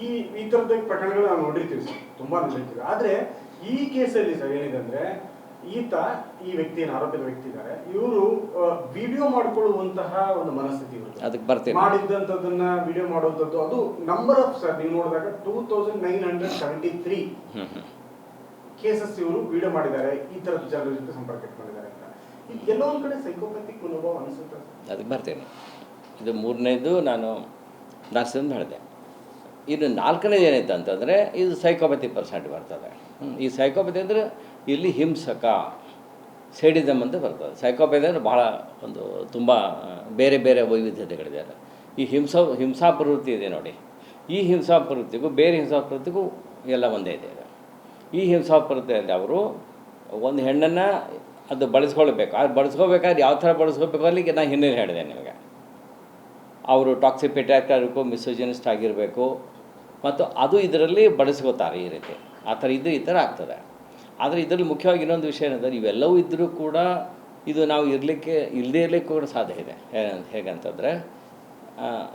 ಈ ಈ ಥರದ ಪ್ರಕರಣಗಳು ನಾವು ನೋಡಿರ್ತೀವಿ ಸರ್ ತುಂಬಾ ನೋಡಿರ್ತೀವಿ ಆದ್ರೆ ಈ ಕೇಸಲ್ಲಿ ಸರ್ ಏನಿದೆ ಅಂದ್ರೆ ಈತ ಈ ವ್ಯಕ್ತಿ ಏನು ಆರೋಪಿತ ವ್ಯಕ್ತಿ ಇದ್ದಾರೆ. ಇವರು ವಿಡಿಯೋ ಮಾಡ್ಕೊಳ್ಳುವಂತಹ ಒಂದು ಮನಸ್ಥಿತಿ ಇವರು ಅದಕ್ಕೆ ಬರ್ತೀನಿ. ಮಾಡಿದ್ದಂಥದ್ದನ್ನ ವಿಡಿಯೋ ಮಾಡುವಂಥದ್ದು ಅದು ನಂಬರ್ ಆಫ್ ಸರ್ ನೀವು ನೋಡಿದಾಗ two thousand nine hundred seventy three cases ಇವರು ವಿಡಿಯೋ ಮಾಡಿದ್ದಾರೆ ಈ ತರದ ಜನರ ಜೊತೆ ಸಂಪರ್ಕ ಇಟ್ಕೊಂಡಿದ್ದಾರೆ ಅಂತ. ಎಲ್ಲೋ ಒಂದ್ ಕಡೆ ಸೈಕೋಪ್ಯಾಥಿಕ್ ಅನುಭವ ಅನಿಸುತ್ತೆ ಅದಕ್ಕೆ ಬರ್ತೇನೆ. ಇದು ಮೂರನೇದು ನಾನು ನರ್ಸಂದು ಹೇಳಿದೆ. ಇನ್ನು ನಾಲ್ಕನೇದು ಏನಾಯ್ತು ಅಂತಂದರೆ ಇದು ಸೈಕೋಪತಿ ಪರ್ಸೆಂಟ್ ಬರ್ತದೆ. ಈ ಸೈಕೋಪತಿ ಅಂದರೆ ಇಲ್ಲಿ ಹಿಂಸಕ ಸೇಡಿಸಮ್ ಅಂತ ಬರ್ತದೆ. ಸೈಕೋಪತಿ ಅಂದರೆ ಬಹಳ ಒಂದು ತುಂಬ, ಬೇರೆ ಬೇರೆ ವೈವಿಧ್ಯತೆಗಳಿದೆ ಈ ಹಿಂಸ ಹಿಂಸಾ ಪ್ರವೃತ್ತಿ ಇದೆ ನೋಡಿ. ಈ ಹಿಂಸಾ ಪ್ರವೃತ್ತಿಗೂ ಬೇರೆ ಹಿಂಸಾ ಪ್ರವೃತ್ತಿಗೂ ಎಲ್ಲ ಒಂದೇ ಇದೆ ಇದು. ಈ ಹಿಂಸಾ ಪ್ರವೃತ್ತಿಯಲ್ಲಿ ಅವರು ಒಂದು ಹೆಣ್ಣನ್ನು ಅದು ಬಳಸ್ಕೊಳ್ಬೇಕು. ಅದು ಬಳಸ್ಕೋಬೇಕಾದ್ರೆ ಯಾವ ಥರ ಬಳಸ್ಕೋಬೇಕು ಅಲ್ಲಿ ನಾನು ಹಿನ್ನೆಲೆ ಹೇಳಿದೆ ನಿಮಗೆ. ಅವರು ಟಾಕ್ಸಿಕ್ ಇರಬೇಕು ಮಿಸೋಜಿನಿಸ್ಟ್ ಆಗಿರಬೇಕು. ಮತ್ತು ಅದು ಇದರಲ್ಲಿ ಬಳಸ್ಕೋತಾರೆ ಈ ರೀತಿ. ಆ ಥರ ಇದ್ದರೆ ಈ ಥರ ಆಗ್ತದೆ. ಆದರೆ ಇದರಲ್ಲಿ ಮುಖ್ಯವಾಗಿ ಇನ್ನೊಂದು ವಿಷಯ ಏನಂದರೆ ಇವೆಲ್ಲವೂ ಇದ್ದರೂ ಕೂಡ ಇದು ನಾವು ಇರಲಿಕ್ಕೆ ಇಲ್ಲದೇ ಇರಲಿಕ್ಕೆ ಕೂಡ ಸಾಧ್ಯ ಇದೆ. ಹೇಗೆ- ಹೇಗಂತಂದರೆ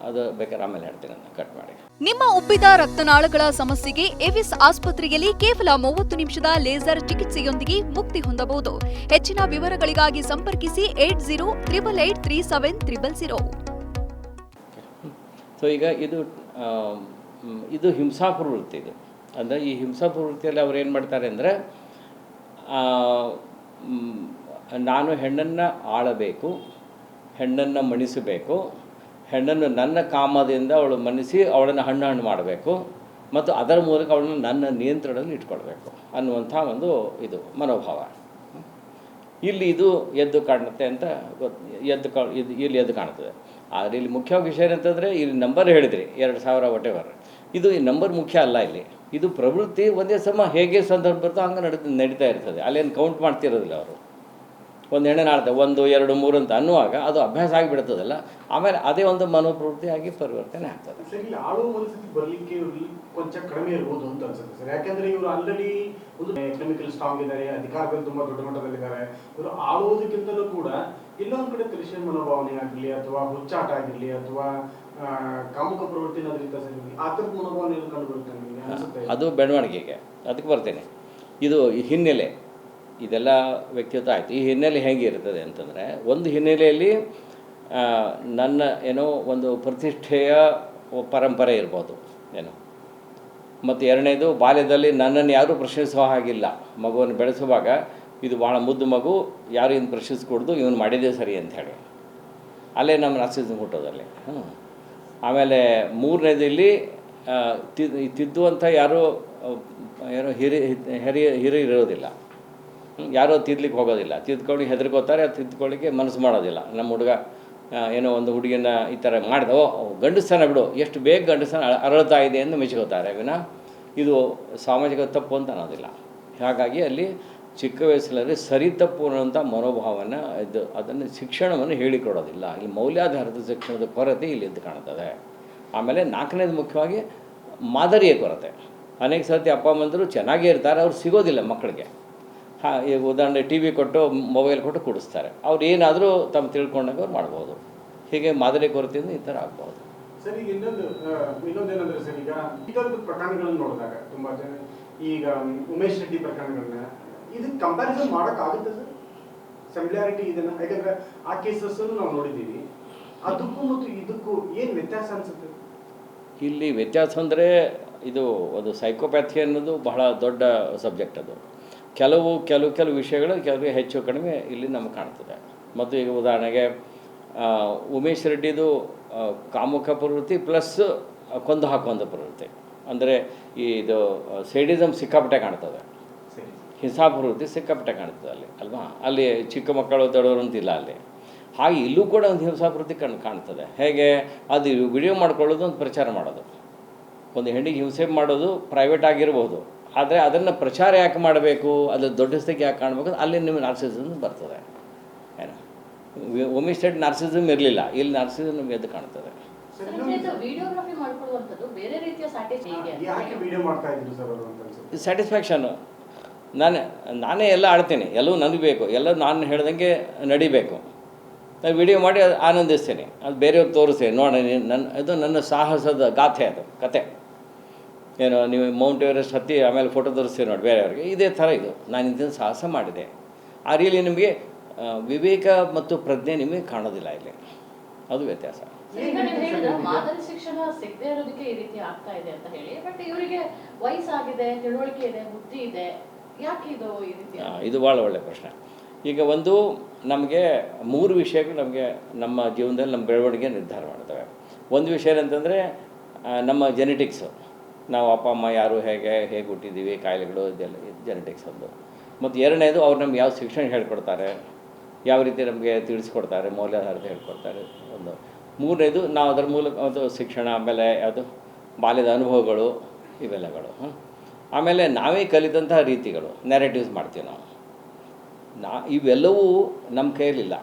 ಅದು ಬೇಕಾದ್ರೆ ಆಮೇಲೆ ಹೇಳ್ತೀನಿ ನಾನು ಕಟ್ ಮಾಡಿ. ನಿಮ್ಮ ಉಬ್ಬಿದ ರಕ್ತನಾಳಗಳ ಸಮಸ್ಯೆಗೆ ಎವಿಸ್ ಆಸ್ಪತ್ರೆಯಲ್ಲಿ ಕೇವಲ ಮೂವತ್ತು ನಿಮಿಷದ ಲೇಸರ್ ಚಿಕಿತ್ಸೆಯೊಂದಿಗೆ ಮುಕ್ತಿ ಹೊಂದಬಹುದು. ಹೆಚ್ಚಿನ ವಿವರಗಳಿಗಾಗಿ ಸಂಪರ್ಕಿಸಿ eight zero triple eight three seven triple zero. So ಈಗ ಇದು ಇದು ಹಿಂಸಾ ಪ್ರವೃತ್ತಿ ಇದು. ಅಂದರೆ ಈ ಹಿಂಸಾ ಪ್ರವೃತ್ತಿಯಲ್ಲಿ ಅವ್ರು ಏನು ಮಾಡ್ತಾರೆ ಅಂದರೆ ನಾನು ಹೆಣ್ಣನ್ನು ಆಳಬೇಕು, ಹೆಣ್ಣನ್ನು ಮಣಿಸಬೇಕು, ಹೆಣ್ಣನ್ನು ನನ್ನ ಕಾಮದಿಂದ ಅವಳು ಮಣಿಸಿ ಅವಳನ್ನು ಹಣ್ಣು ಹಣ್ಣು ಮಾಡಬೇಕು, ಮತ್ತು ಅದರ ಮೂಲಕ ಅವಳನ್ನು ನನ್ನ ನಿಯಂತ್ರಣದಲ್ಲಿ ಇಟ್ಕೊಳ್ಬೇಕು ಅನ್ನುವಂಥ ಒಂದು ಇದು ಮನೋಭಾವ. ಇಲ್ಲಿ ಇದು ಎದ್ದು ಕಾಣುತ್ತೆ ಅಂತ ಗೊತ್ತು ಎದ್ದು ಕಾ, ಇದು ಇಲ್ಲಿ ಎದ್ದು ಕಾಣುತ್ತದೆ. ಆದರೆ ಇಲ್ಲಿ ಮುಖ್ಯವಾಗಿ ವಿಷಯ ಏನಂತಂದರೆ, ಇಲ್ಲಿ ನಂಬರ್ ಹೇಳಿದ್ರಿ, ಎರಡು ಸಾವಿರ ವಟೆವರ್ ಇದು ನಂಬರ್ ಮುಖ್ಯ ಅಲ್ಲ ಇಲ್ಲಿ. ಇದು ಪ್ರವೃತ್ತಿ ಒಂದೇ ಸಮ ಹೇಗೆ ಸಂದರ್ಭ ಬರ್ತೋ ಹಂಗೆ ನಡೀತ, ನಡೀತಾ ಇರ್ತದೆ. ಅಲ್ಲೇನು ಕೌಂಟ್ ಮಾಡ್ತಿರೋದಿಲ್ಲ ಅವರು. ಒಂದು ಎಣ್ಣೆ ನಾಡ್ತೆ ಒಂದು, ಎರಡು, ಮೂರು ಅಂತ ಅನ್ನುವಾಗ ಅದು ಅಭ್ಯಾಸ ಆಗಿಬಿಡ್ತದಲ್ಲ. ಆಮೇಲೆ ಅದೇ ಒಂದು ಮನೋಪ್ರವೃತ್ತಿಯಾಗಿ ಪರಿವರ್ತನೆ ಆಗ್ತದೆ. ಕೊಂಚ ಅಂತ ಅನ್ಸುತ್ತೆ ಇವರು ಆಲ್ರೆಡಿ ಒಂದು ಸ್ಟ್ರಾಂಗ್ ಇದ್ದಾರೆ ಇವರು ಕೂಡ ಇಲ್ಲೊಂದು ಕಡೆ ಕೃಷಿ ಮನೋಭಾವನೆ ಆಗಲಿ ಅಥವಾ ಹುಚ್ಚಾಟ ಆಗಿರಲಿ ಅಥವಾ ಕಾಮುಕ ಪ್ರವೃತ್ತಿ ಅದು ಬೆಳವಣಿಗೆಗೆ. ಅದಕ್ಕೆ ಬರ್ತೇನೆ. ಇದು ಹಿನ್ನೆಲೆ. ಇದೆಲ್ಲ ವ್ಯಕ್ತಿತ್ವ ಆಯಿತು. ಈ ಹಿನ್ನೆಲೆ ಹೇಗೆ ಇರ್ತದೆ ಅಂತಂದರೆ, ಒಂದು ಹಿನ್ನೆಲೆಯಲ್ಲಿ ನನ್ನ ಏನೋ ಒಂದು ಪ್ರತಿಷ್ಠೆಯ ಪರಂಪರೆ ಇರ್ಬೋದು. ಏನೋ? ಮತ್ತು ಎರಡನೇದು, ಬಾಲ್ಯದಲ್ಲಿ ನನ್ನನ್ನು ಯಾರೂ ಪ್ರಶ್ನಿಸುವ ಹಾಗಿಲ್ಲ. ಮಗುವನ್ನು ಬೆಳೆಸುವಾಗ, ಇದು ಭಾಳ ಮುದ್ದು ಮಗು, ಯಾರು ಇನ್ನು ಪ್ರಶ್ನಿಸ್ಕೊಡ್ದು ಇವನು ಮಾಡಿದ್ದೇ ಸರಿ ಅಂತ ಹೇಳಿ. ಅಲ್ಲೇ ನಮ್ಮ ರಾಸಿಸಮ್ ಹುಟ್ಟೋದಲ್ಲಿ ಹ್ಞೂ ಆಮೇಲೆ ಮೂರನೇದು ಇಲ್ಲಿ ಆ, ತಿ- ಈ ತಿದ್ದುವಂಥ ಯಾರೂ ಏನು ಹಿರಿ ಹಿರಿಯ ಹಿರಿಯರು ಇರೋದಿಲ್ಲ. ಯಾರೋ ತಿದ್ಲಿಕ್ಕೆ ಹೋಗೋದಿಲ್ಲ. ತಿದ್ಕೊಂಡು ಹೆದರ್ಕೋತಾರೆ ತಿದ್ಕೊಳ್ಳಿಕ್ಕೆ ಮನಸ್ಸು ಮಾಡೋದಿಲ್ಲ. ನಮ್ಮ ಹುಡುಗ ಏನೋ ಒಂದು ಹುಡುಗಿನ ಈ ಥರ ಮಾಡಿದೆ ಓ ಗಂಡಸ್ತನ ಬಿಡು ಎಷ್ಟು ಬೇಗ ಗಂಡಸ್ತನ ಅರಳ್ತಾ ಇದೆ ಎಂದು ಮೆಚ್ಕೋತಾರೆ ವಿನ ಇದು ಸಾಮಾಜಿಕ ತಪ್ಪು ಅಂತ ಅನ್ನೋದಿಲ್ಲ. ಹಾಗಾಗಿ ಅಲ್ಲಿ ಚಿಕ್ಕ ವಯಸ್ಸಿನಲ್ಲಿ ಸರಿತಪ್ಪುವಂಥ ತಪ್ಪು ಮನೋಭಾವನ ಇದು, ಅದನ್ನು ಶಿಕ್ಷಣವನ್ನು ಹೇಳಿಕೊಡೋದಿಲ್ಲ. ಇಲ್ಲಿ ಮೌಲ್ಯಾಧಾರಿತ ಶಿಕ್ಷಣದ ಕೊರತೆ ಇಲ್ಲಿ ಎದ್ದು ಕಾಣ್ತದೆ. ಆಮೇಲೆ ನಾಲ್ಕನೇದು ಮುಖ್ಯವಾಗಿ ಮಾದರಿಯ ಕೊರತೆ. ಅನೇಕ ಸರ್ತಿ ಅಪ್ಪ ಅಮ್ಮಂದರು ಚೆನ್ನಾಗೇ ಇರ್ತಾರೆ, ಅವ್ರು ಸಿಗೋದಿಲ್ಲ ಮಕ್ಕಳಿಗೆ. ಹಾಂ ಈಗ ಉದಾಹರಣೆ ಟಿ ವಿ ಕೊಟ್ಟು, ಮೊಬೈಲ್ ಕೊಟ್ಟು ಕೊಡಿಸ್ತಾರೆ. ಅವ್ರು ಏನಾದರೂ ತಮ್ಮ ತಿಳ್ಕೊಂಡಾಗ ಅವ್ರು ಮಾಡ್ಬೋದು. ಹೀಗೆ ಮಾದರಿ ಕೊರತೆಯಿಂದ ಈ ಥರ ಆಗ್ಬೋದು. ಸರ್, ಇನ್ನೊಂದು ಇನ್ನೊಂದೇನಂದ್ರೆ ಸರ್, ಈಗ ಇದೊಂದು ಪ್ರಕರಣಗಳನ್ನು ನೋಡಿದಾಗ ತುಂಬ ಜನ, ಈಗ, ಉಮೇಶ್ ರೆಡ್ಡಿ ಪ್ರಕರಣಗಳನ್ನ ಇದಕ್ಕೆ ಕಂಪ್ಯಾರಿಸನ್ ಮಾಡೋಕ್ಕಾಗುತ್ತೆ ಸರ್. ಸಿಮಿಲಾರಿಟಿ ಇದನ್ನ, ಯಾಕಂದ್ರೆ ಆ ಕೇಸಸ್ ನಾವು ನೋಡಿದ್ದೀವಿ. ಅದಕ್ಕೂ ಮತ್ತು ಇದಕ್ಕೂ ಏನು ವ್ಯತ್ಯಾಸ ಅನ್ಸುತ್ತೆ? ಇಲ್ಲಿ ವ್ಯತ್ಯಾಸ ಅಂದರೆ ಇದು ಒಂದು ಸೈಕೋಪ್ಯಾಥಿ ಅನ್ನೋದು ಬಹಳ ದೊಡ್ಡ ಸಬ್ಜೆಕ್ಟ್ ಅದು. ಕೆಲವು ಕೆಲವು ಕೆಲವು ವಿಷಯಗಳು ಕೆಲವು ಹೆಚ್ಚು ಕಡಿಮೆ ಇಲ್ಲಿ ನಮಗೆ ಕಾಣ್ತದೆ. ಮತ್ತು ಈಗ ಉದಾಹರಣೆಗೆ ಉಮೇಶ್ ರೆಡ್ಡಿದು ಕಾಮುಖ ಪ್ರವೃತ್ತಿ ಪ್ಲಸ್ ಕೊಂದು ಹಾಕುವಂಥ ಪ್ರವೃತ್ತಿ. ಅಂದರೆ ಇದು ಸೇಡಿಸಮ್ ಸಿಕ್ಕಾಪಟ್ಟೆ ಕಾಣ್ತದೆ. ಸರಿ ಹಿಂಸಾ ಪ್ರವೃತ್ತಿ ಸಿಕ್ಕಾಪಟ್ಟೆ ಕಾಣ್ತದೆ ಅಲ್ಲಿ ಅಲ್ವಾ? ಅಲ್ಲಿ ಚಿಕ್ಕ ಮಕ್ಕಳು ದೊಡ್ಡವರು ಅಂತಿಲ್ಲ ಅಲ್ಲಿ. ಹಾಗೆ ಇಲ್ಲೂ ಕೂಡ ಒಂದು ಹಿಂಸಾ ಪ್ರವೃತ್ತಿ ಕಣ್ ಕಾಣ್ತದೆ. ಹೇಗೆ? ಅದು ವಿಡಿಯೋ ಮಾಡ್ಕೊಳ್ಳೋದು ಒಂದು ಪ್ರಚಾರ ಮಾಡೋದು. ಒಂದು ಹೆಣ್ಣಿಗೆ ಹಿಂಸೆ ಮಾಡೋದು ಪ್ರೈವೇಟ್ ಆಗಿರ್ಬೋದು. ಆದರೆ ಅದನ್ನು ಪ್ರಚಾರ ಯಾಕೆ ಮಾಡಬೇಕು? ಅದು ದೊಡ್ಡಸ್ತಿಗೆ ಯಾಕೆ ಕಾಣಬೇಕು? ಅಲ್ಲಿ ನಿಮಗೆ ನಾರ್ಸಿಸಮ್ ಬರ್ತದೆ. ಏನು? ಒಮ್ಮೆ ಸ್ಟೇಟ್ ನಾರ್ಸಿಸಮ್ ಇರಲಿಲ್ಲ. ಇಲ್ಲಿ ನಾರ್ಸಿಸಮ್ ನಿಮಗೆ ಎದ್ದು ಕಾಣ್ತದೆ. ಸ್ಯಾಟಿಸ್ಫ್ಯಾಕ್ಷನ್ ಸರ್, ಇದು ಬೇರೆ ರೀತಿಯ ಸ್ಯಾಟಿಸ್ಫೈ ಯಾಕೆ ವಿಡಿಯೋ ಮಾಡ್ತಾ ಇದ್ರು ಸರ್ ಅಂತ ಅನ್ಸುತ್ತೆ? ಸ್ಯಾಟಿಸ್ಫ್ಯಾಕ್ಷನು ನಾನು, ನಾನೇ ಎಲ್ಲ ಆಡ್ತೀನಿ ಎಲ್ಲವೂ ನನಗೆ ಬೇಕು ಎಲ್ಲ ನಾನು ಹೇಳ್ದಂಗೆ ನಡಿಬೇಕು. ನಾನು ವಿಡಿಯೋ ಮಾಡಿ ಅದು ಆನಂದಿಸ್ತೀನಿ, ಅದು ಬೇರೆಯವ್ರು ತೋರಿಸ್ತೀನಿ ನೋಡಿ, ನೀನು ನನ್ನ ಇದು ನನ್ನ ಸಾಹಸದ ಗಾಥೆ ಅದು, ಕತೆ. ಏನು, ನೀವು ಮೌಂಟ್ ಎವರೆಸ್ಟ್ ಹತ್ತಿ ಆಮೇಲೆ ಫೋಟೋ ತೋರಿಸ್ತೀವಿ ನೋಡಿ ಬೇರೆಯವ್ರಿಗೆ, ಇದೇ ಥರ ಇದು, ನಾನು ಇದನ್ನು ಸಾಹಸ ಮಾಡಿದೆ. ಆ ರೀಲಿ ನಿಮಗೆ ವಿವೇಕ ಮತ್ತು ಪ್ರಜ್ಞೆ ನಿಮಗೆ ಕಾಣೋದಿಲ್ಲ ಇಲ್ಲಿ. ಅದು ವ್ಯತ್ಯಾಸ. ಸಿಗದೆ ಇರೋದಕ್ಕೆ ಈ ರೀತಿ ಆಗ್ತಾ ಇದೆ ಅಂತ ಹೇಳಿ, ಬಟ್ ಇವರಿಗೆ ವಯಸ್ಸಾಗಿದೆ, ತಿಳುವಳಿಕೆ ಇದೆ, ಬುದ್ಧಿ ಇದೆ. ಇದು ಭಾಳ ಒಳ್ಳೆಯ ಪ್ರಶ್ನೆ. ಈಗ ಒಂದು ನಮಗೆ ಮೂರು ವಿಷಯಗಳು ನಮಗೆ ನಮ್ಮ ಜೀವನದಲ್ಲಿ ನಮ್ಮ ಬೆಳವಣಿಗೆ ನಿರ್ಧಾರ ಮಾಡ್ತವೆ. ಒಂದು ವಿಷಯ ಏನಂತಂದರೆ ನಮ್ಮ ಜೆನೆಟಿಕ್ಸು ನಾವು ಅಪ್ಪ, ಅಮ್ಮ ಯಾರು, ಹೇಗೆ ಹೇಗೆ ಹುಟ್ಟಿದ್ದೀವಿ ಕಾಯಿಲೆಗಳು, ಇದೆಲ್ಲ ಜೆನೆಟಿಕ್ಸ್ ಒಂದು. ಮತ್ತು ಎರಡನೇದು ಅವ್ರು ನಮ್ಗೆ ಯಾವ ಶಿಕ್ಷಣ ಹೇಳ್ಕೊಡ್ತಾರೆ, ಯಾವ ರೀತಿ ನಮಗೆ ತಿಳಿಸ್ಕೊಡ್ತಾರೆ ಮೌಲ್ಯಾಧಾರದ ಹೇಳ್ಕೊಡ್ತಾರೆ ಒಂದು. ಮೂರನೇದು ನಾವು ಅದರ ಮೂಲಕ ಒಂದು ಶಿಕ್ಷಣ, ಆಮೇಲೆ ಯಾವುದು ಬಾಲ್ಯದ ಅನುಭವಗಳು, ಇವೆಲ್ಲಗಳು. ಆಮೇಲೆ ನಾವೇ ಕಲಿತಂತಹ ರೀತಿಗಳು ನ್ಯಾರೇಟಿವ್ಸ್ ಮಾಡ್ತೀವಿ ನಾವು. ನಾ ಇವೆಲ್ಲವೂ ನಮ್ಮ ಕೈಯಲ್ಲಿಲ್ಲ.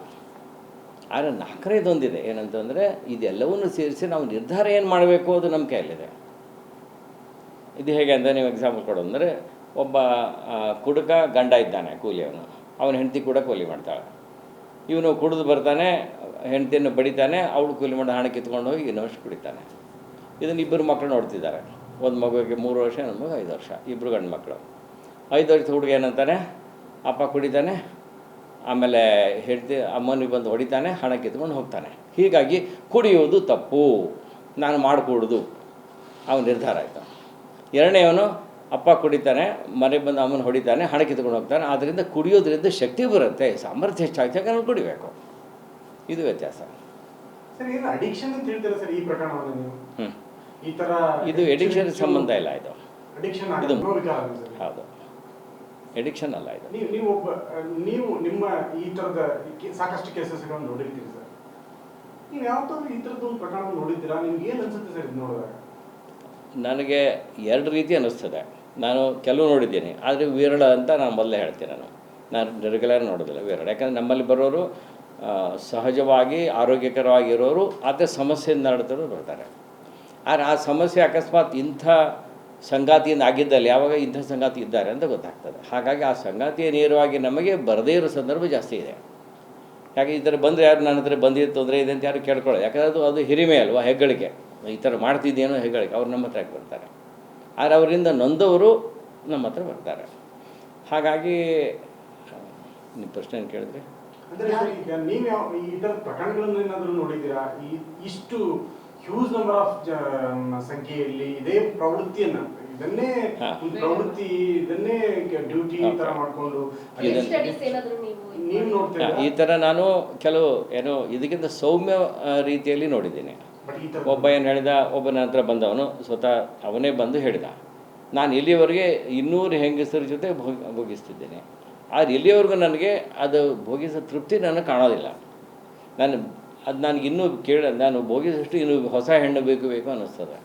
ಆದರೆ ನಾಲ್ಕನೇದೊಂದಿದೆ ಏನಂತಂದರೆ ಇದೆಲ್ಲವನ್ನೂ ಸೇರಿಸಿ ನಾವು ನಿರ್ಧಾರ ಏನು ಮಾಡಬೇಕು ಅದು ನಮ್ಮ ಕೈಯಲ್ಲಿದೆ. ಇದು ಹೇಗೆ ಅಂತ ನೀವು ಎಕ್ಸಾಂಪಲ್ ಕೊಡೋದಂದರೆ ಒಬ್ಬ ಆ, ಕುಡುಕ ಗಂಡ ಇದ್ದಾನೆ ಕೂಲಿಯವನು. ಅವನ ಹೆಂಡತಿ ಕೂಡ ಕೂಲಿ ಮಾಡ್ತಾಳೆ. ಇವನು ಕುಡಿದು ಬರ್ತಾನೆ ಹೆಂಡತಿಯನ್ನು ಬಡಿತಾನೆ ಅವಳು ಕೂಲಿ ಮಾಡಿ ಹಣ ಕಿತ್ಕೊಂಡು ಹೋಗಿ ಇನ್ನೊಷ್ಟು ಕುಡಿತಾನೆ. ಇದನ್ನು ಇಬ್ಬರು ಮಕ್ಕಳು ನೋಡ್ತಿದ್ದಾರೆ. ಒಂದು ಮಗುವಿಗೆ ಮೂರು ವರ್ಷ ಇನ್ನೊಂದು ಮಗು ಐದು ವರ್ಷ ಇಬ್ಬರು ಗಂಡು ಮಕ್ಕಳು. ಐದು ವರ್ಷದ ಹುಡುಗ ಏನಂತಾನೆ? ಅಪ್ಪ ಕುಡಿತಾನೆ ಆಮೇಲೆ ಹೆಂಡತಿ ಅಮ್ಮನಿಗೆ ಬಂದು ಹೊಡಿತಾನೆ ಹಣ ಕಿತ್ಕೊಂಡು ಹೋಗ್ತಾನೆ. ಹೀಗಾಗಿ ಕುಡಿಯುವುದು ತಪ್ಪು ನಾನು ಮಾಡಿಕೊಡುದು. ಅವನು ನಿರ್ಧಾರ ಆಯಿತು. ಎರಡನೇವನು ಅಪ್ಪ ಕುಡಿತಾನೆ ಮನೆಗೆ ಬಂದು ಅಮ್ಮನ ಹೊಡಿತಾನೆ ಹಣ ಕಿತ್ಕೊಂಡು ಹೋಗ್ತಾನೆ. ಆದ್ದರಿಂದ ಕುಡಿಯೋದ್ರಿಂದ ಶಕ್ತಿ ಬರುತ್ತೆ ಸಾಮರ್ಥ್ಯ ಹೆಚ್ಚಾಗ್ತದೆ ನಾನು ಕುಡಿಬೇಕು. ಇದು ವ್ಯತ್ಯಾಸ. ಸರ್ ಏನು ಅಡಿಕ್ಷನ್ ಅಂತ ಹೇಳ್ತೀರಾ ಸರ್ ಈ ಪ್ರಕರಣವನ್ನು ನೀವು? ಹ್ಞೂ ಈ ತರ ಇದು ಎಡಿಕ್ಷನ್ ಸಂಬಂಧ ಇಲ್ಲ ಇದು. ಅಡಿಕ್ಷನ್ ಇದು- ಹೌದು. ಎಡಿಕ್ಷನ್ ಅಲ್ಲ ಇದು. ನೀವು ನೀವು ಒಬ್ಬ ನೀವು ನಿಮ್ಮ ಈ ತರದ ಕೆ- ಸಾಕಷ್ಟು ಕೇಸಸ್ಗಳನ್ನು ನೋಡಿರ್ತೀರಿ ಸರ್. ನೀವು ಯಾವತ್ತಾದ್ರೂ ಈ ಥರದ್ದು ಒಂದು ಪ್ರಕರಣ ನೋಡಿದ್ದೀರಾ ನಿಮ್ಗೆ ಏನು ಅನ್ಸುತ್ತೆ ಸರ್ ಇದು ನೋಡಿದಾಗ? ನನಗೆ ಎರಡು ರೀತಿ ಅನ್ನಿಸ್ತದೆ ನಾನು ಕೆಲವು ನೋಡಿದ್ದೀನಿ. ಆದರೆ ವಿರಳ ಅಂತ ನಾನು ಮೊದಲೇ ಹೇಳ್ತೀನಿ ನಾನು. ನಾನು ರೆಗ್ಯುಲರ್ ನೋಡೋದಿಲ್ಲ ವಿರಳ. ಯಾಕಂದರೆ ನಮ್ಮಲ್ಲಿ ಬರೋರು ಸಹಜವಾಗಿ ಆರೋಗ್ಯಕರವಾಗಿರೋರು ಆದರೆ ಸಮಸ್ಯೆಯಿಂದ ನಡೆದರೂ ಬರ್ತಾರೆ. ಆದರೆ ಆ ಸಮಸ್ಯೆ ಅಕಸ್ಮಾತ್ ಇಂಥ ಸಂಗಾತಿಯಿಂದ ಆಗಿದ್ದಲ್ಲಿ ಯಾವಾಗ ಇಂಥ ಸಂಗಾತಿ ಇದ್ದಾರೆ ಅಂತ ಗೊತ್ತಾಗ್ತದೆ. ಹಾಗಾಗಿ ಆ ಸಂಗಾತಿಯ ನೇರವಾಗಿ ನಮಗೆ ಬರದೇ ಇರೋ ಸಂದರ್ಭ ಜಾಸ್ತಿ ಇದೆ. ಯಾಕೆ ಈ ಥರ ಬಂದರೆ ಯಾರು ನನ್ನ ಹತ್ರ ಬಂದಿದ್ದು ತೊಂದರೆ ಇದೆ ಅಂತ ಯಾರು ಕೇಳ್ಕೊಳ್ಳೋದು ಯಾಕಂದ್ರೆ ಅದು ಅದು ಹಿರಿಮೆ ಅಲ್ವಾ ಹೆಗ್ಗಳಿಕೆ. ಈ ಥರ ಮಾಡ್ತಿದ್ದೇನೋ ಹೆಗ್ಗಳಿಕೆ. ಅವ್ರು ನಮ್ಮ ಹತ್ರಕ್ಕೆ ಬರ್ತಾರೆ? ಆದರೆ ಅವರಿಂದ ನೊಂದವರು ನಮ್ಮ ಹತ್ರ ಬರ್ತಾರೆ. ಹಾಗಾಗಿ, ನಿಮ್ಮ ಪ್ರಶ್ನೆ ಏನು ಕೇಳಿದ್ರೆ? ನೀವು ಈ ಥರ ಪ್ರಕರಣಗಳನ್ನು ಏನಾದರೂ ನೋಡಿದ್ದೀರಾ? ಇಷ್ಟು ಹ್ಯೂಜ್ ನಂಬರ್ ಆಫ್ ಸಂಖ್ಯೆಯಲ್ಲಿ ಇದೇ ಪ್ರವೃತ್ತಿಯನ್ನ. ಇದನ್ನೇ ಒಂದು ಪ್ರವೃತ್ತಿ ಇದನ್ನೇ ಡ್ಯೂಟಿ ತರ ಮಾಡ್ಕೊಂಡು ಸ್ಟಡೀಸ್ ಏನಾದ್ರು ನೀವು ನೀವು ನೋಡ್ತೀರಾ? ಈ ತರ ನಾನು ಕೆಲವು ಏನೋ ಇದಕ್ಕಿಂತ ಸೌಮ್ಯ ರೀತಿಯಲ್ಲಿ ನೋಡಿದ್ದೀನಿ. ಬಟ್ ಒಬ್ಬ ಏನು ಹೇಳಿದ ಒಬ್ಬ ನನ್ನ ಹತ್ರ ಬಂದವನು ಸ್ವತಃ ಅವನೇ ಬಂದು ಹೇಳಿದ. ನಾನು ಇಲ್ಲಿಯವರೆಗೆ ಇನ್ನೂರು ಹೆಂಗಸರ ಜೊತೆ ಭೋಗ ಭೋಗಿಸ್ತಿದ್ದೇನೆ. ಆದರೆ ಇಲ್ಲಿವರೆಗೂ ನನಗೆ ಅದು ಭೋಗಿಸೋ ತೃಪ್ತಿ ನನಗೆ ಕಾಣೋದಿಲ್ಲ. ನಾನು ಅದು ನನಗೆ ಇನ್ನೂ ಕೇಳ ನಾನು ಭೋಗಿಸಷ್ಟು ಇನ್ನೂ ಹೊಸ ಹೆಣ್ಣು ಬೇಕು ಬೇಕು ಅನ್ನಿಸ್ತದೆ.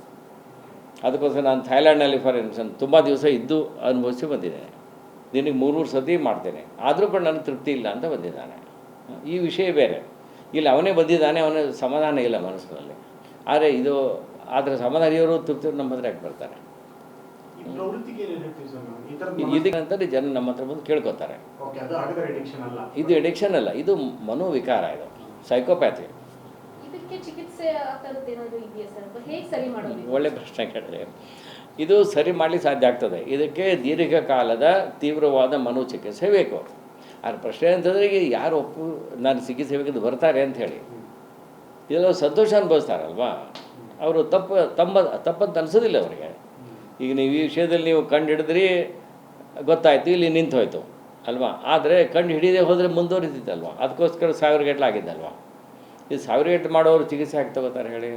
ಅದಕ್ಕೋಸ್ಕರ ನಾನು ಥೈಲ್ಯಾಂಡ್ನಲ್ಲಿ ಫಾರ್ ಇನ್ಸ್ಟೆನ್ಸ್ ತುಂಬ ದಿವಸ ಇದ್ದು ಅನುಭವಿಸಿ ಬಂದಿದ್ದೇನೆ. ದಿನಕ್ಕೆ ಮೂರು ಮೂರು ಸತಿ ಮಾಡ್ತೇನೆ. ಆದರೂ ಕೂಡ ನನಗೆ ತೃಪ್ತಿ ಇಲ್ಲ ಅಂತ ಬಂದಿದ್ದಾನೆ. ಈ ವಿಷಯ ಬೇರೆ. ಇಲ್ಲಿ ಅವನೇ ಬಂದಿದ್ದಾನೆ ಅವನ ಸಮಾಧಾನ ಇಲ್ಲ ಮನಸ್ಸಿನಲ್ಲಿ ಆದರೆ ಇದು ಆದರೆ ಸಮಾಧಾನ ಇವರು ತೃಪ್ತಿ ನಮ್ಮ ಹತ್ರ ಯಾಕೆ ಬರ್ತಾರೆ? ಈ ಪ್ರವೃತ್ತಿಗೆ ಏನೇನು ಹೇಳ್ತೀವಿ ಸರ್ ಈ ಇದು- ಜನ ನಮ್ಮ ಹತ್ರ ಬಂದು ಕೇಳ್ಕೊತಾರೆ. ಇದು ಎಡಿಕ್ಷನ್ ಅಲ್ಲ. ಇದು ಮನೋವಿಕಾರ ಇದು. ಸೈಕೋಪ್ಯಾಥಿ ಒಳ್ಳೆ ಪ್ರಶ್ನೆ ಕೇಳಿದ್ರೆ ಇದು ಸರಿ ಮಾಡಲಿಕ್ಕೆ ಸಾಧ್ಯ ಆಗ್ತದೆ. ಇದಕ್ಕೆ ದೀರ್ಘಕಾಲದ ತೀವ್ರವಾದ ಮನೋಚಿಕಿತ್ಸೆ ಬೇಕು. ಆ ಪ್ರಶ್ನೆ ಅಂತಂದರೆ ಈಗ ಯಾರು ಒಪ್ಪು ನಾನು ಚಿಕಿತ್ಸೆ ಬೇಕಿದ್ದು ಬರ್ತಾರೆ ಅಂತ ಹೇಳಿ. ಇದೆಲ್ಲ ಸಂತೋಷ ಅನುಭವಿಸ್ತಾರಲ್ವಾ? ಅವರು ತಪ್ಪು ತಮ್ಮ ತಪ್ಪಂತ ಅನಿಸೋದಿಲ್ಲ ಅವರಿಗೆ. ಈಗ ನೀವು ಈ ವಿಷಯದಲ್ಲಿ ನೀವು ಕಂಡು ಹಿಡಿದ್ರಿ ಗೊತ್ತಾಯ್ತು ಇಲ್ಲಿ ನಿಂತು ಹೋಯ್ತು ಅಲ್ವಾ? ಆದರೆ ಕಣ್ಣು ಹಿಡಿದೇ ಹೋದರೆ ಮುಂದುವರಿತಿತ್ತಲ್ವ ಅದಕ್ಕೋಸ್ಕರ ಸಾವಿರ ಗಟ್ಟಲೆ ಆಗಿದ್ದಲ್ವ? ಇದು ಸಾವಿರ ಗಟ್ಟಲೆ ಮಾಡೋರು ಚಿಕಿತ್ಸೆ ಹಾಕಿ ತಗೋತಾರೆ ಹೇಳಿ.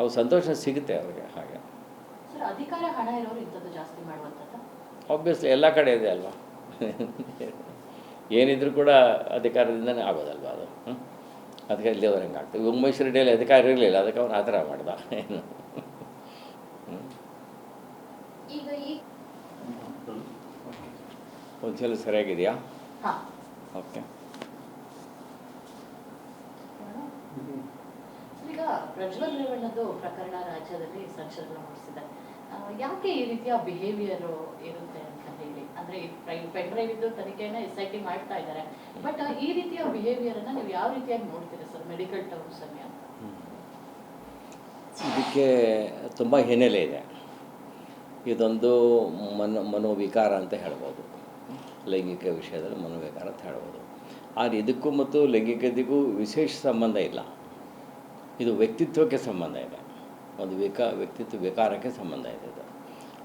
ಅವು ಸಂತೋಷ ಸಿಗುತ್ತೆ ಅವ್ರಿಗೆ ಹಾಗೆ. ಆಬ್ವಿಯಸ್ಲಿ ಎಲ್ಲ ಕಡೆ ಇದೆ ಅಲ್ವಾ? ಏನಿದ್ರು ಕೂಡ ಅಧಿಕಾರದಿಂದನೇ ಆಗೋದಲ್ವಾ ಅದು? ಅದಕ್ಕೆ ಇಲ್ಲಿ ಅವ್ರು ಹೆಂಗೆ ಆಗ್ತದೆ ಮೈಸೂರು ರೆಡ್ಡಿಯಲ್ಲಿ ಅಧಿಕಾರ ಇರಲಿಲ್ಲ ಅದಕ್ಕೆ ಅವನು ಆ ಥರ ಮಾಡ್ದ. ಏನು ಒಂದ್ಸಲ ಸರಿಯಾಗಿದೆಯಾ? ಹಾ. ಓಕೆ. ಈಗ ಪ್ರಜ್ವಲ್ ರೇವಣ್ಣದು ಪ್ರಕರಣ ರಾಜ್ಯದಲ್ಲಿ ಸಂಚಲನ ಮೂಡಿಸಿದೆ ಯಾಕೆ ಈ ರೀತಿಯ ಬಿಹೇವಿಯರ್ ಇರುತ್ತೆ ಅಂತ ಹೇಳಿ? ಅಂದ್ರೆ ಪೆನ್ ಡ್ರೈವ್ ಇದ್ದು ತನಿಖೆನ ಎಸ್ ಐ ಟಿ ಮಾಡ್ತಾ ಇದ್ದಾರೆ. ಬಟ್ ಈ ರೀತಿಯ ಬಿಹೇವಿಯರ್ ಅನ್ನ ನೀವು ಯಾವ ರೀತಿಯಾಗಿ ನೋಡ್ತೀರಾ ಸರ್ ಮೆಡಿಕಲ್ ಟರ್ಮ್ಸ್ ಅಲ್ಲಿ ಅಂತ? ಇದಕ್ಕೆ ತುಂಬ ಹಿನ್ನೆಲೆ ಇದೆ. ಇದೊಂದು ಮನೋ ಮನೋವಿಕಾರ ಅಂತ ಹೇಳ್ಬೋದು. ಲೈಂಗಿಕ ವಿಷಯದಲ್ಲಿ ಮನೋವಿಕಾರ ಅಂತ ಹೇಳ್ಬೋದು. ಆದರೆ ಇದಕ್ಕೂ ಮತ್ತು ಲೈಂಗಿಕತೆಗೂ ವಿಶೇಷ ಸಂಬಂಧ ಇಲ್ಲ. ಇದು ವ್ಯಕ್ತಿತ್ವಕ್ಕೆ ಸಂಬಂಧ ಇದೆ. ಒಂದು ವಿಕ, ವ್ಯಕ್ತಿತ್ವ ವಿಕಾರಕ್ಕೆ ಸಂಬಂಧ ಇದೆ ಇದು.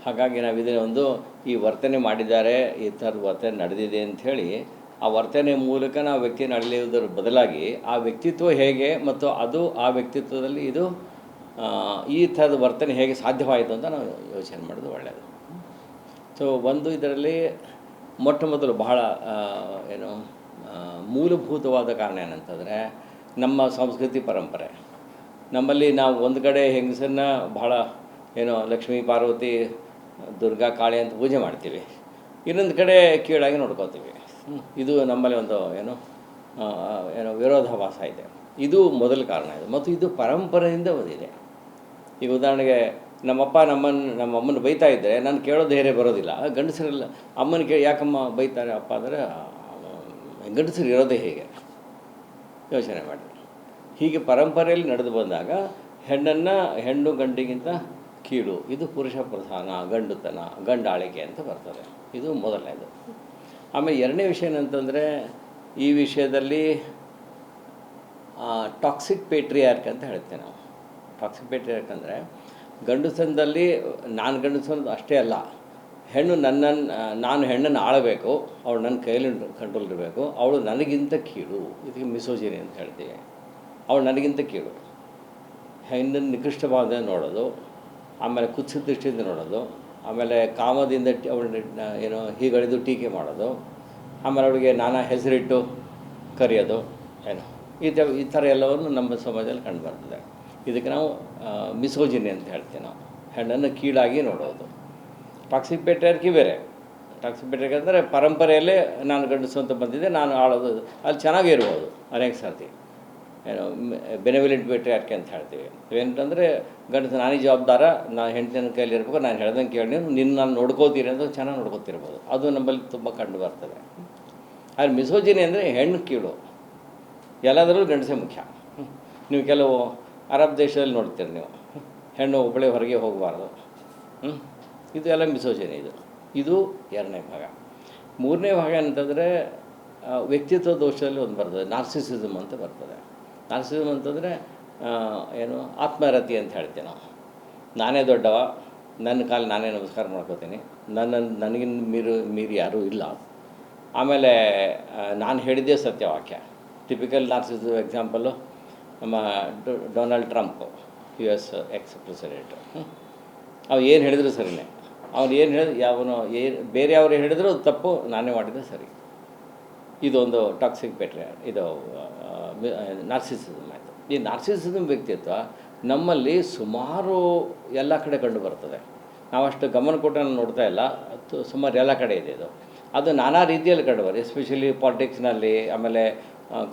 ಹಾಗಾಗಿ ನಾವಿದ್ರೆ ಒಂದು ಈ ವರ್ತನೆ ಮಾಡಿದ್ದಾರೆ, ಈ ಥರದ ವರ್ತನೆ ನಡೆದಿದೆ ಅಂಥೇಳಿ ಆ ವರ್ತನೆ ಮೂಲಕ ನಾವು ವ್ಯಕ್ತಿ ನಡೆಯುವುದರ ಬದಲಾಗಿ ಆ ವ್ಯಕ್ತಿತ್ವ ಹೇಗೆ ಮತ್ತು ಅದು ಆ ವ್ಯಕ್ತಿತ್ವದಲ್ಲಿ ಇದು ಈ ಥರದ ವರ್ತನೆ ಹೇಗೆ ಸಾಧ್ಯವಾಯಿತು ಅಂತ ನಾವು ಯೋಚನೆ ಮಾಡೋದು ಒಳ್ಳೆಯದು ಸೊ ಒಂದು ಇದರಲ್ಲಿ ಮೊಟ್ಟ ಮೊದಲು ಬಹಳ ಏನು ಮೂಲಭೂತವಾದ ಕಾರಣ ಏನಂತಂದರೆ ನಮ್ಮ ಸಂಸ್ಕೃತಿ ಪರಂಪರೆ. ನಮ್ಮಲ್ಲಿ ನಾವು ಒಂದು ಕಡೆ ಹೆಂಗಸನ್ನ ಬಹಳ, ಏನು, ಲಕ್ಷ್ಮೀ, ಪಾರ್ವತಿ, ದುರ್ಗಾ, ಕಾಳಿ ಅಂತ ಪೂಜೆ ಮಾಡ್ತೀವಿ. ಇನ್ನೊಂದು ಕಡೆ ಕೀಳಾಗಿ ನೋಡ್ಕೋತೀವಿ. ಇದು ನಮ್ಮಲ್ಲಿ ಒಂದು, ಏನು ಏನು, ವಿರೋಧಾಭಾಸ ಇದೆ. ಇದು ಮೊದಲ ಕಾರಣ ಇದು. ಮತ್ತು ಇದು ಪರಂಪರೆಯಿಂದ ಬಂದಿದೆ. ಈಗ ಉದಾಹರಣೆಗೆ ನಮ್ಮಪ್ಪ ನಮ್ಮನ್ನು ನಮ್ಮ ಅಮ್ಮನ ಬೈತಾ ಇದ್ದರೆ ನಾನು ಕೇಳೋ ಧೈರ್ಯ ಬರೋದಿಲ್ಲ. ಗಂಡಸರೆಲ್ಲ, ಅಮ್ಮನ ಕೇಳಿ ಯಾಕಮ್ಮ ಬೈತಾರೆ ಅಪ್ಪ ಅಂದರೆ ಗಂಡಸರು ಇರೋದೇ ಹೇಗೆ? ಯೋಚನೆ ಮಾಡಿ. ಹೀಗೆ ಪರಂಪರೆಯಲ್ಲಿ ನಡೆದು ಬಂದಾಗ ಹೆಣ್ಣನ್ನು ಹೆಣ್ಣು ಗಂಡಿಗಿಂತ ಕೀಳು, ಇದು ಪುರುಷ ಪ್ರಧಾನ, ಗಂಡುತನ, ಗಂಡಾಳಿಕೆ ಅಂತ ಬರ್ತದೆ. ಇದು ಮೊದಲನೇದು. ಆಮೇಲೆ ಎರಡನೇ ವಿಷಯ ಏನಂತಂದರೆ, ಈ ವಿಷಯದಲ್ಲಿ ಟಾಕ್ಸಿಕ್ ಪೇಟ್ರಿಯಾರ್ಕ್ ಅಂತ ಹೇಳ್ತೇವೆ ನಾವು. ಟಾಕ್ಸಿಕ್ ಪೇಟ್ರಿಯಾರ್ಕ್ ಅಂದರೆ ಗಂಡಸನದಲ್ಲಿ ನಾನು ಗಂಡಸನದು ಅಷ್ಟೇ ಅಲ್ಲ. ಹೆಣ್ಣು ನನ್ನನ್ನು ನಾನು ಹೆಣ್ಣನ್ನು ಆಳಬೇಕು. ಅವಳು ನನ್ನ ಕೈಯಲ್ಲಿ ಕಂಟ್ರೋಲ್ ಇರಬೇಕು. ಅವಳು ನನಗಿಂತ ಕೀಳು. ಇದಕ್ಕೆ ಮಿಸೋಜಿನಿ ಅಂತ ಹೇಳ್ತೀವಿ. ಅವಳು ನನಗಿಂತ ಕೀಳು. ಹೆಣ್ಣನ್ನು ನಿಕೃಷ್ಟವಾದ ನೋಡೋದು, ಆಮೇಲೆ ಕುತ್ಸಿತ ದೃಷ್ಟಿಯಿಂದ ನೋಡೋದು, ಆಮೇಲೆ ಕಾಮದಿಂದ ಅವಳು ಏನೋ ಹೀಗಳಿದು ಟೀಕೆ ಮಾಡೋದು, ಆಮೇಲೆ ಅವಳಿಗೆ ನಾನಾ ಹೆಸರಿಟ್ಟು ಕರೆಯೋದು, ಏನು. ಈ ಥರ ಈ ಥರ ಎಲ್ಲವನ್ನು ನಮ್ಮ ಸಮಾಜದಲ್ಲಿ ಕಂಡುಬರ್ತದೆ ಇದಕ್ಕೆ ನಾವು ಮಿಸೋಜಿನಿ ಅಂತ ಹೇಳ್ತೀವಿ ನಾವು. ಹೆಣ್ಣನ್ನು ಕೀಳಾಗಿ ನೋಡೋದು. ಟಾಕ್ಸಿಕ್ ಪೇಟ್ರಿಯಾರ್ಕಿ ಬೇರೆ. ಟಾಕ್ಸಿಕ್ ಪೇಟ್ರಿಯಾರ್ಕಿ ಅಂದರೆ ಪರಂಪರೆಯಲ್ಲೇ ನಾನು ಗಂಡಸು ಅಂತ ಬಂದಿದ್ದೆ, ನಾನು ಆಳೋದು, ಅಲ್ಲಿ ಚೆನ್ನಾಗೇ ಇರ್ಬೋದು ಅನೇಕ ಸರ್ತಿ. ಏನು ಬೆನಿವಿಲೆಂಟ್ ಪೇಟ್ರಿಯಾರ್ಕಿ ಅಂತ ಹೇಳ್ತೀವಿ. ಏನಂತಂದರೆ ಗಂಡಸು, ನಾನೇ ಜವಾಬ್ದಾರ ನಾನು ಹೆಂಡತಿನ ಕೈಯಲ್ಲಿ ನಾನು ಹೇಳ್ದಂಗೆ ಕೇಳಿ ನಿನ್ನ ನಾನು ನೋಡ್ಕೋತೀರಿ ಅಂತ ಚೆನ್ನಾಗಿ ನೋಡ್ಕೋತಿರ್ಬೋದು ಅದು ನಮ್ಮಲ್ಲಿ ತುಂಬ ಕಂಡು ಬರ್ತದೆ. ಆದರೆ ಮಿಸೋಜಿನಿ ಅಂದರೆ ಹೆಣ್ಣು ಕೀಳು. ಎಲ್ಲದರಲ್ಲೂ ಗಂಡಸೇ ಮುಖ್ಯ. ನೀವು ಕೆಲವು ಅರಬ್ ದೇಶದಲ್ಲಿ ನೋಡ್ತೀರಿ ನೀವು. ಹೆಣ್ಣು ಒಬ್ಬಳೆ ಹೊರಗೆ ಹೋಗಬಾರ್ದು. ಇದು ಎಲ್ಲ ಮಿಸೋಜನೆ ಇದು. ಇದು ಎರಡನೇ ಭಾಗ. ಮೂರನೇ ಭಾಗ ಅಂತಂದರೆ ವ್ಯಕ್ತಿತ್ವ ದೋಷದಲ್ಲಿ ಒಂದು ಬರ್ತದೆ. ನಾರ್ಸಿಸಿಸಮ್ ಅಂತ ಬರ್ತದೆ. ನಾರ್ಸಿಸಮ್ ಅಂತಂದರೆ ಏನು ಆತ್ಮರತಿ ಅಂತ ಹೇಳ್ತೀವಿ ನಾವು. ನಾನೇ ದೊಡ್ಡವ, ನನ್ನ ಕಾಲು ನಾನೇ ನಮಸ್ಕಾರ ಮಾಡ್ಕೋತೀನಿ. ನನ್ನ ನನಗಿನ್ನ ಮೀರು, ಮೀರಿ ಯಾರೂ ಇಲ್ಲ. ಆಮೇಲೆ ನಾನು ಹೇಳಿದ್ದೇ ಸತ್ಯವಾಕ್ಯ. ಟಿಪಿಕಲ್ ನಾರ್ಸಿಸಮ್ ಎಕ್ಸಾಂಪಲ್ಲು ನಮ್ಮ Donald Trump U S ex president. ಅವ್ರು ಏನು ಹೇಳಿದ್ರು ಸರಿನೇ. ಅವ್ನು ಏನು ಹೇಳಿದ್ರು, ಯಾವನು ಏನು ಬೇರೆಯವರು ಹೇಳಿದ್ರು ತಪ್ಪು, ನಾನೇ ಮಾಡಿದ್ದೆ ಸರಿ. ಇದೊಂದು ಟಾಕ್ಸಿಕ್ ಬೆಟ್ರೆ ಇದು ನಾರ್ಸಿಸಿಸಮ್ ಆಯಿತು. ಈ ನಾರ್ಸಿಸಿಸಮ್ ವ್ಯಕ್ತಿತ್ವ ನಮ್ಮಲ್ಲಿ ಸುಮಾರು ಎಲ್ಲ ಕಡೆ ಕಂಡು ಬರ್ತದೆ. ನಾವಷ್ಟು ಗಮನ ಕೊಟ್ಟು ನಾನು ನೋಡ್ತಾ ಇಲ್ಲ. ಸುಮಾರು ಎಲ್ಲ ಕಡೆ ಇದೆ ಇದು. ಅದು ನಾನಾ ರೀತಿಯಲ್ಲಿ ಕಂಡು ಬರ್ತದೆ. ಎಸ್ಪೆಷಲಿ ಪಾಲಿಟಿಕ್ಸ್ನಲ್ಲಿ, ಆಮೇಲೆ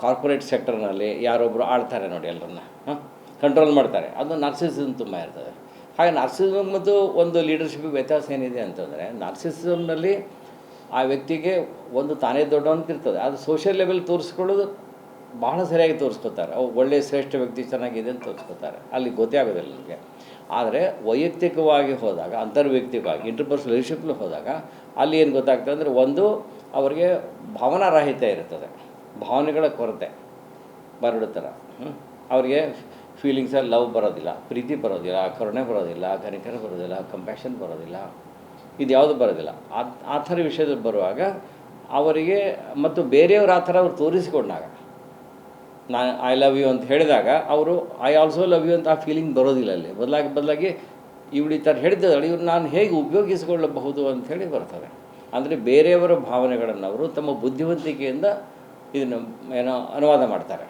ಕಾರ್ಪೊರೇಟ್ ಸೆಕ್ಟರ್ನಲ್ಲಿ ಯಾರೊಬ್ಬರು ಆಳ್ತಾರೆ ನೋಡಿ ಎಲ್ಲರನ್ನ ಹಾಂ? ಕಂಟ್ರೋಲ್ ಮಾಡ್ತಾರೆ. ಅದು ನಾರ್ಸಿಸಮ್ ತುಂಬ ಇರ್ತದೆ. ಹಾಗೆ ನಾರ್ಸಿಸಮ್ ಮತ್ತು ಒಂದು ಲೀಡರ್ಶಿಪ್ ವ್ಯತ್ಯಾಸ ಏನಿದೆ ಅಂತಂದರೆ ನಾರ್ಸಿಸಮ್ನಲ್ಲಿ ಆ ವ್ಯಕ್ತಿಗೆ ಒಂದು ತಾನೇ ದೊಡ್ಡವಂತ ಇರ್ತದೆ ಅದು ಸೋಷಿಯಲ್ ಲೆವೆಲ್ ತೋರಿಸ್ಕೊಳ್ಳೋದು ಬಹಳ ಸರಿಯಾಗಿ ತೋರಿಸ್ಕೊತಾರೆ. ಅವು ಒಳ್ಳೆಯ ಶ್ರೇಷ್ಠ ವ್ಯಕ್ತಿ ಚೆನ್ನಾಗಿದೆ ಅಂತ ತೋರಿಸ್ಕೊತಾರೆ. ಅಲ್ಲಿ ಗೊತ್ತೇ ಆಗೋದಿಲ್ಲ ನನಗೆ ಆದರೆ ವೈಯಕ್ತಿಕವಾಗಿ ಹೋದಾಗ, ಅಂತರ್ವ್ಯಕ್ತಿಕವಾಗಿ ಇಂಟರ್ಪರ್ಸನಲ್ ರಿಲೇಷನ್ಶಿಪ್ಲಿ ಹೋದಾಗ, ಅಲ್ಲಿ ಏನು ಗೊತ್ತಾಗ್ತದೆ ಅಂದರೆ ಒಂದು ಅವರಿಗೆ ಭಾವನಾರಹಿತ ಇರ್ತದೆ. ಭಾವನೆಗಳ ಕೊರತೆ ಬರಡುತ್ತರ ಅವ್ರಿಗೆ ಫೀಲಿಂಗ್ಸಲ್ಲಿ ಲವ್ ಬರೋದಿಲ್ಲ, ಪ್ರೀತಿ ಬರೋದಿಲ್ಲ, ಕರುಣೆ ಬರೋದಿಲ್ಲ ಕನಿಕರ ಬರೋದಿಲ್ಲ ಕಂಪ್ಯಾಷನ್ ಬರೋದಿಲ್ಲ, ಇದು ಯಾವುದು ಬರೋದಿಲ್ಲ. ಆ ಆ ಥರ ವಿಷಯದಲ್ಲಿ ಬರುವಾಗ ಅವರಿಗೆ ಮತ್ತು ಬೇರೆಯವರು ಆ ಥರ ಅವ್ರು ತೋರಿಸಿಕೊಂಡಾಗ, ನಾ ಐ ಲವ್ ಯು ಅಂತ ಹೇಳಿದಾಗ ಅವರು ಐ ಆಲ್ಸೋ ಲವ್ ಯು ಅಂತ ಆ ಫೀಲಿಂಗ್ ಬರೋದಿಲ್ಲ ಅಲ್ಲಿ. ಬದಲಾಗಿ ಬದಲಾಗಿ ಇವಳು ಈ ಥರ ಹೇಳಿದ್ದಾಳೆ ಇವ್ರು ನಾನು ಹೇಗೆ ಉಪಯೋಗಿಸಿಕೊಳ್ಳಬಹುದು ಅಂತ ಹೇಳಿ ಬರ್ತಾರೆ ಅಂದರೆ ಬೇರೆಯವರ ಭಾವನೆಗಳನ್ನು ಅವರು ತಮ್ಮ ಬುದ್ಧಿವಂತಿಕೆಯಿಂದ ಇದನ್ನು ಏನೋ ಅನುವಾದ ಮಾಡ್ತಾರೆ.